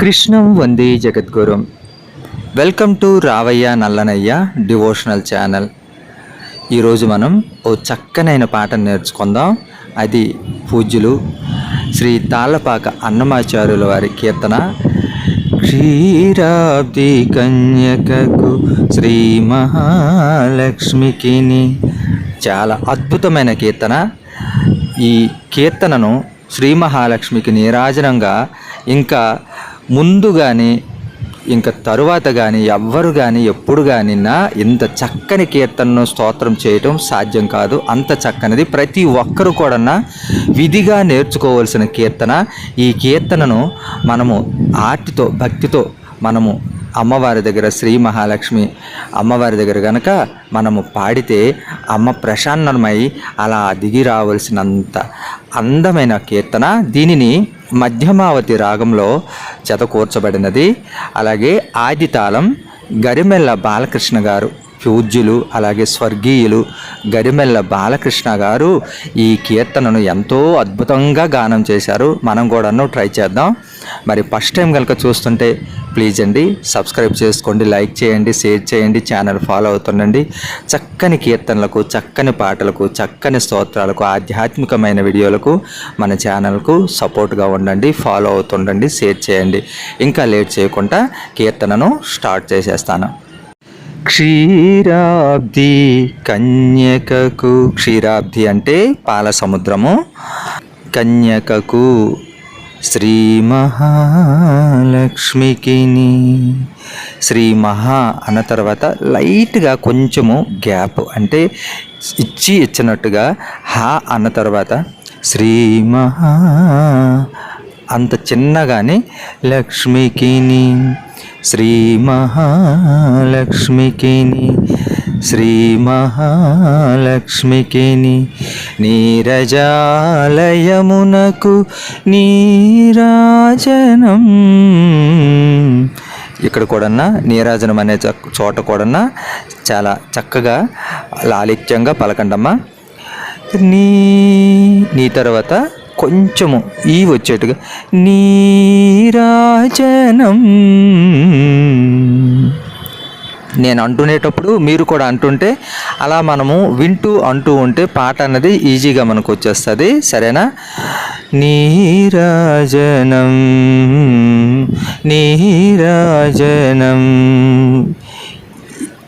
Krishnam Vande Jagadguru. Welcome to రావయ్య Nallanayya devotional channel. ఈరోజు మనం ఓ చక్కనైన పాటను నేర్చుకుందాం. అది పూజ్యులు శ్రీ తాళ్ళపాక అన్నమాచార్యుల వారి కీర్తన. క్షీరాబ్ది కన్యకకు శ్రీ మహాలక్ష్మికిని. చాలా అద్భుతమైన కీర్తన. ఈ కీర్తనను శ్రీ మహాలక్ష్మికి నీరాజనంగా ఇంకా ముందు కానీ ఇంకా తరువాత కానీ ఎవ్వరు కానీ ఎప్పుడు కానీ నా ఇంత చక్కని కీర్తనను స్తోత్రం చేయటం సాధ్యం కాదు. అంత చక్కనిది ప్రతి ఒక్కరు కూడా విధిగా నేర్చుకోవాల్సిన కీర్తన. ఈ కీర్తనను మనము ఆర్టితో భక్తితో మనము అమ్మవారి దగ్గర శ్రీ మహాలక్ష్మి అమ్మవారి దగ్గర కనుక మనము పాడితే అమ్మ ప్రశాన్నమై అలా దిగి రావాల్సినంత అందమైన కీర్తన. దీనిని మధ్యమావతి రాగంలో కూర్చబడినది. అలాగే ఆది తాళం గరిమెల్ల బాలకృష్ణ గారు పూజ్యులు అలాగే స్వర్గీయులు గరిమెల్ల బాలకృష్ణ గారు ఈ కీర్తనను ఎంతో అద్భుతంగా గానం చేశారు. మనం కూడాను ట్రై చేద్దాం. మరి ఫస్ట్ టైం కనుక చూస్తుంటే ప్లీజ్ అండి సబ్స్క్రైబ్ చేసుకోండి లైక్ చేయండి షేర్ చేయండి ఛానల్ ఫాలో అవుతుండండి. చక్కని కీర్తనలకు చక్కని పాటలకు చక్కని స్తోత్రాలకు ఆధ్యాత్మికమైన వీడియోలకు మన ఛానల్కు సపోర్ట్గా ఉండండి ఫాలో అవుతుండండి షేర్ చేయండి. ఇంకా లేట్ చేయకుండా కీర్తనను స్టార్ట్ చేసేస్తాను. క్షీరాబ్ది కన్యకకు క్షీరాబ్ది అంటే పాల సముద్రము కన్యకకు శ్రీ మహాలక్ష్మికిని శ్రీ మహా అన్న తర్వాత లైట్గా కొంచెము గ్యాప్ అంటే ఇచ్చి ఇచ్చినట్టుగా హా అన్న తర్వాత శ్రీ మహా అంత చిన్నగానే లక్ష్మికిని. శ్రీ మహాలక్ష్మికిని. శ్రీ మహాలక్ష్మికి నీరజాలయమునకు నీరాజనం. ఇక్కడ కూడా నీరాజనం అనే చోట కూడా చాలా చక్కగా లాలిత్యంగా పలకండమ్మా. నీ నీ తర్వాత కొంచెము ఈ వచ్చేట్టుగా నీరాజనం. నేను అంటునేటప్పుడు మీరు కూడా అంటుంటే అలా మనము వింటూ అంటూ ఉంటే పాట అన్నది ఈజీగా మనకు వచ్చేస్తుంది. సరేనా? నీరాజనం నీరాజనం.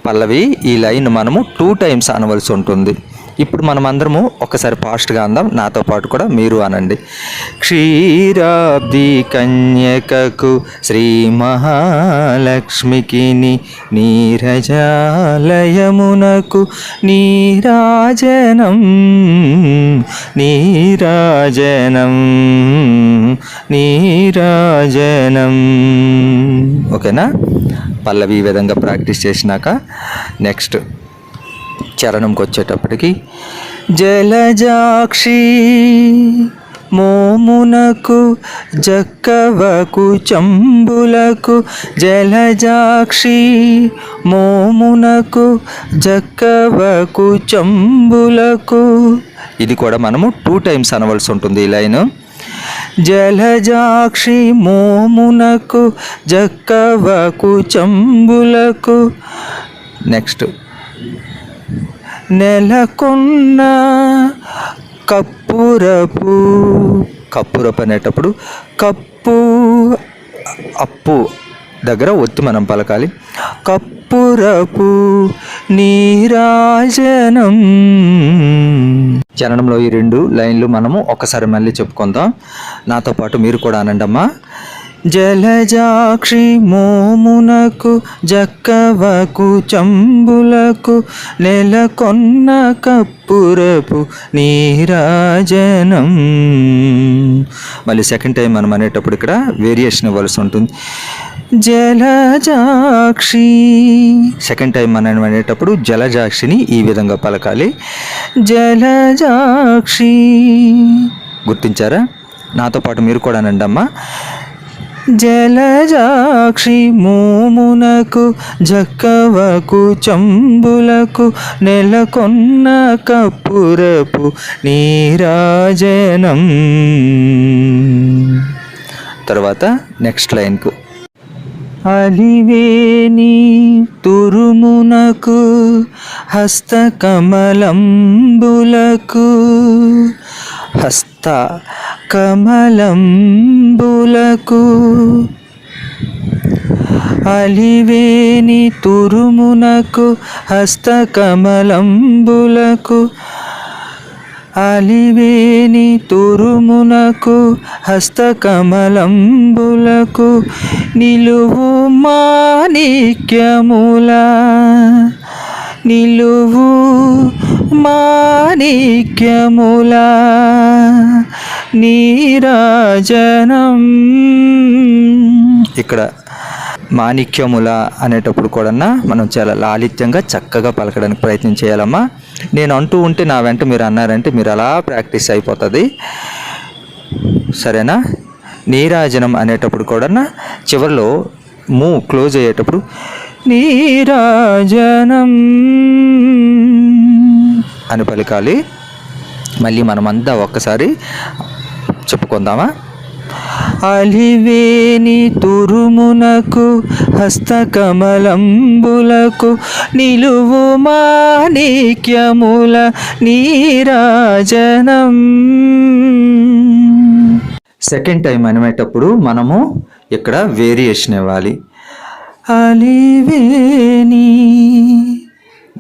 పల్లవి ఈ లైన్ మనము టూ టైమ్స్ అనవలసి ఉంటుంది. ఇప్పుడు మనం అందరము ఒకసారి ఫాస్ట్గా అందాం. నాతో పాటు కూడా మీరు అనండి. క్షీరాబ్ది కన్యకకు శ్రీ మహాలక్ష్మికి నీరజాలయమునకు నీరాజనం నీరాజనం నీరాజనం. ఓకేనా? పల్లవి ఈ విధంగా ప్రాక్టీస్ చేసినాక నెక్స్ట్ చరణంకి వచ్చేటప్పటికి జలజాక్షి మోమునకు జక్కవకు చంబులకు జలజాక్షి మోమునకు జక్కవకు చంబులకు. ఇది కూడా మనము టూ టైమ్స్ అనవలసి ఉంటుంది ఈ లైను. జలజాక్షి మోమునకు జక్కవకు చంబులకు. నెక్స్ట్. నెలకొన్న కప్పురపు. కప్పురపు అనేటప్పుడు కప్పు అప్పు దగ్గర ఒత్తి మనం పలకాలి. కప్పురపు నీరాజనం. చరణంలో ఈ రెండు లైన్లు మనము ఒకసారి మళ్ళీ చెప్పుకుందాం. నాతో పాటు మీరు కూడా అనండమ్మా. జలజాక్షి మోమునకు జక్కవకు చంబులకు నెలకొన్న కప్పురపు నీరాజనం. మళ్ళీ సెకండ్ టైం మనం అనేటప్పుడు ఇక్కడ వేరియేషన్ ఇవ్వాల్సి ఉంటుంది. జలజాక్షి. సెకండ్ టైం మనం అనేటప్పుడు జలజాక్షిని ఈ విధంగా పలకాలి. జలజాక్షి. గుర్తించారా? నాతో పాటు మీరు కూడా అనండి అమ్మా జలజాక్షి మోమునకు జక్కవకు చంబులకు నెలకొన్న కప్పురపు నీరాజనం. తర్వాత నెక్స్ట్ లైన్కు. అలివేని తురుమునకు హస్తకమలంబులకు హస్త కమలంబులకు అలివేని తురుమునకు హస్తకమలంబులకు అలివేని తురుమునకు హస్తకమలంబులకు నిలువు మాణిక్యముల నిలువు మాణిక్యముల. నీరాజనం. ఇక్కడ మాణిక్యముల అనేటప్పుడు కూడా మనం చాలా లాలిత్యంగా చక్కగా పలకడానికి ప్రయత్నం చేయాలమ్మా. నేను అంటూ ఉంటే నా వెంట మీరు అన్నారంటే మీరు అలా ప్రాక్టీస్ అయిపోతుంది. సరేనా? నీరాజనం అనేటప్పుడు కూడా చివరిలో మూ క్లోజ్ అయ్యేటప్పుడు నీరాజనం. అని పలికాలి. మళ్ళీ మనమంతా ఒక్కసారి చెప్పుకుందామా? అలివేని తురుమునకు హస్తకమలంబులకు నిలువు మాణిక్యముల నీరాజనం. సెకండ్ టైం అనేటప్పుడు మనము ఇక్కడ వేరియేషన్ ఇవ్వాలి. అలివేని.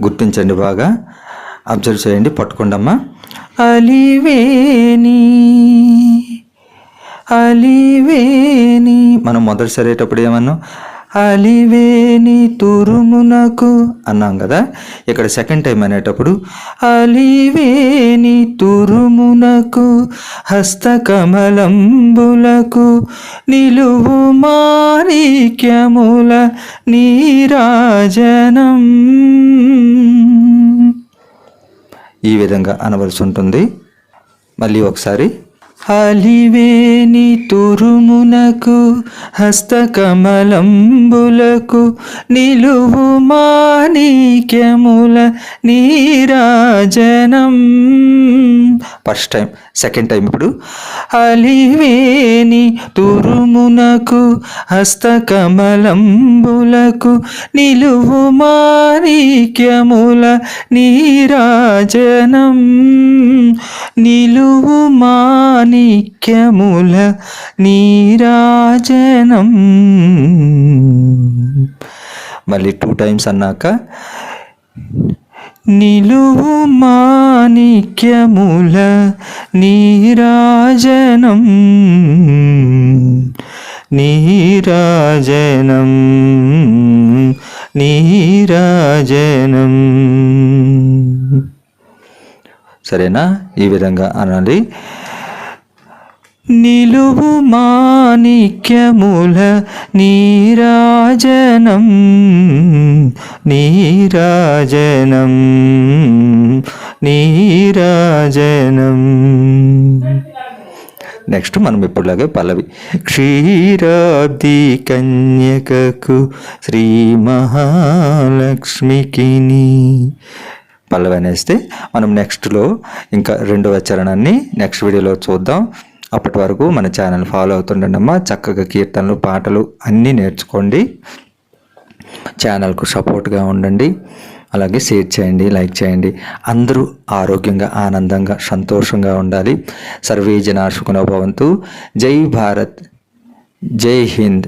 గుర్తించండి బాగా. అబ్జర్వ్ చేయండి పట్టుకోండమ్మా. అలివేని. అలివేని మనం మొదటి సరేటప్పుడు ఏమన్నాం? అలివేని తురుమునకు అన్నాం కదా? ఇక్కడ సెకండ్ టైం అనేటప్పుడు అలివేని తురుమునకు హస్తకమలంబులకు నిలువు మారీక్యముల నీరాజనం. ఈ విధంగా అనవలసి ఉంటుంది. మళ్ళీ ఒకసారి అలివేని తురుమునకు హస్తకమలంబులకు నిలువు మాణిక్యముల నీరాజనం. ఫస్ట్ టైం సెకండ్ టైం ఇప్పుడు. అలివేని తురుమునకు హస్తకమలంబులకు నిలువు మాణిక్యముల నీరాజనం. నిలువు నిత్యముల నీరాజనం. మళ్ళీ టూ టైమ్స్ అన్నాక నిలువు మాణిక్యముల నీరాజనం. నీరాజనం నీరాజనం. సరేనా? ఈ విధంగా అనాలి. నిలువు మాణిక్యముల నీరాజనం నీరాజనం నీరాజనం. నెక్స్ట్ మనం ఇప్పుడులాగే పల్లవి. క్షీరాబ్ది కన్యకకు శ్రీ మహాలక్ష్మికిని. పల్లవి అనేస్తే మనం నెక్స్ట్లో ఇంకా రెండవ చరణాన్ని నెక్స్ట్ వీడియోలో చూద్దాం. అప్పటి వరకు మన ఛానల్ ఫాలో అవుతుండమ్మా చక్కగా కీర్తనలు పాటలు అన్నీ నేర్చుకోండి. ఛానల్కు సపోర్ట్గా ఉండండి. అలాగే షేర్ చేయండి లైక్ చేయండి. అందరూ ఆరోగ్యంగా ఆనందంగా సంతోషంగా ఉండాలి. సర్వే జనా భవంతు. జై భారత్ జై హింద్.